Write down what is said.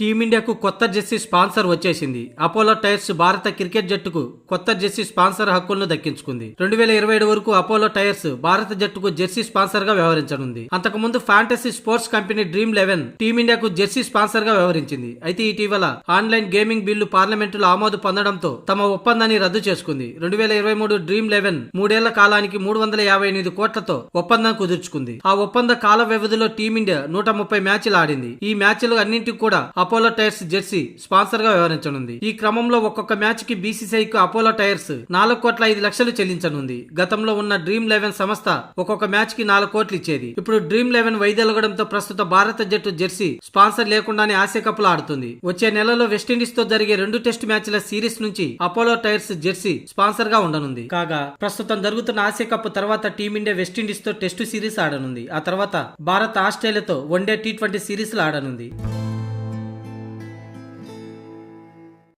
టీమిండియాకు కొత్త jersey sponsor వచ్చేసింది. అపోలో టైర్స్ భారత క్రికెట్ జట్టుకు కొత్త జెర్సీ స్పాన్సర్ హక్కులను దక్కించుకుంది. రెండు వేల ఇరవై ఏడు వరకు అపోలో టైర్స్ భారత జట్టుకు జెర్సీ స్పాన్సర్గా వ్యవహరించనుంది. అంతకుముందు fantasy sports company Dream Eleven టీమిండియాకు జెర్సీ స్పాన్సర్గా వ్యవహరించింది. అయితే ఇటీవల ఆన్లైన్ గేమింగ్ బిల్లు పార్లమెంటులో ఆమోదు పొందడంతో తమ ఒప్పందాన్ని రద్దు చేసుకుంది. రెండు వేల ఇరవై మూడు డ్రీమ్ లెవెన్ మూడేళ్ళ కాలానికి మూడు వందల యాభై ఎనిమిది కోట్లతో ఒప్పందం కుదుర్చుకుంది. ఆ ఒప్పంద కాల వ్యవధిలో టీమిండియా నూట ముప్పై మ్యాచ్లు ఆడింది. ఈ మ్యాచ్లు అన్నింటికి కూడా అపోలో టైర్స్ జెర్సీ స్పాన్సర్గా వ్యవహరించనుంది. ఈ క్రమంలో ఒక్కొక్క మ్యాచ్కి బీసీసీఐకి అపోలో టైర్స్ నాలుగు కోట్ల ఐదు లక్షలు చెల్లించనుంది. గతంలో ఉన్న డ్రీమ్ లెవెన్ సంస్థ ఒక్కొక్క మ్యాచ్కి నాలుగు కోట్లు ఇచ్చేది. ఇప్పుడు డ్రీమ్ లెవెన్ వైదొలగడంతో ప్రస్తుత భారత జట్టు జెర్సీ స్పాన్సర్ లేకుండానే ఆసియా కప్లో ఆడుతుంది. వచ్చే నెలలో వెస్టిండీస్తో జరిగే రెండు టెస్ట్ మ్యాచ్ల సిరీస్ నుంచి అపోలో టైర్స్ జెర్సీ స్పాన్సర్గా ఉండనుంది. కాగా ప్రస్తుతం జరుగుతున్న ఆసియా కప్ తర్వాత టీమిండియా వెస్టిండీస్తో టెస్ట్ సిరీస్ ఆడనుంది. ఆ తర్వాత Bharat ఆస్ట్రేలియాతో one day T twenty series ఆడనుంది.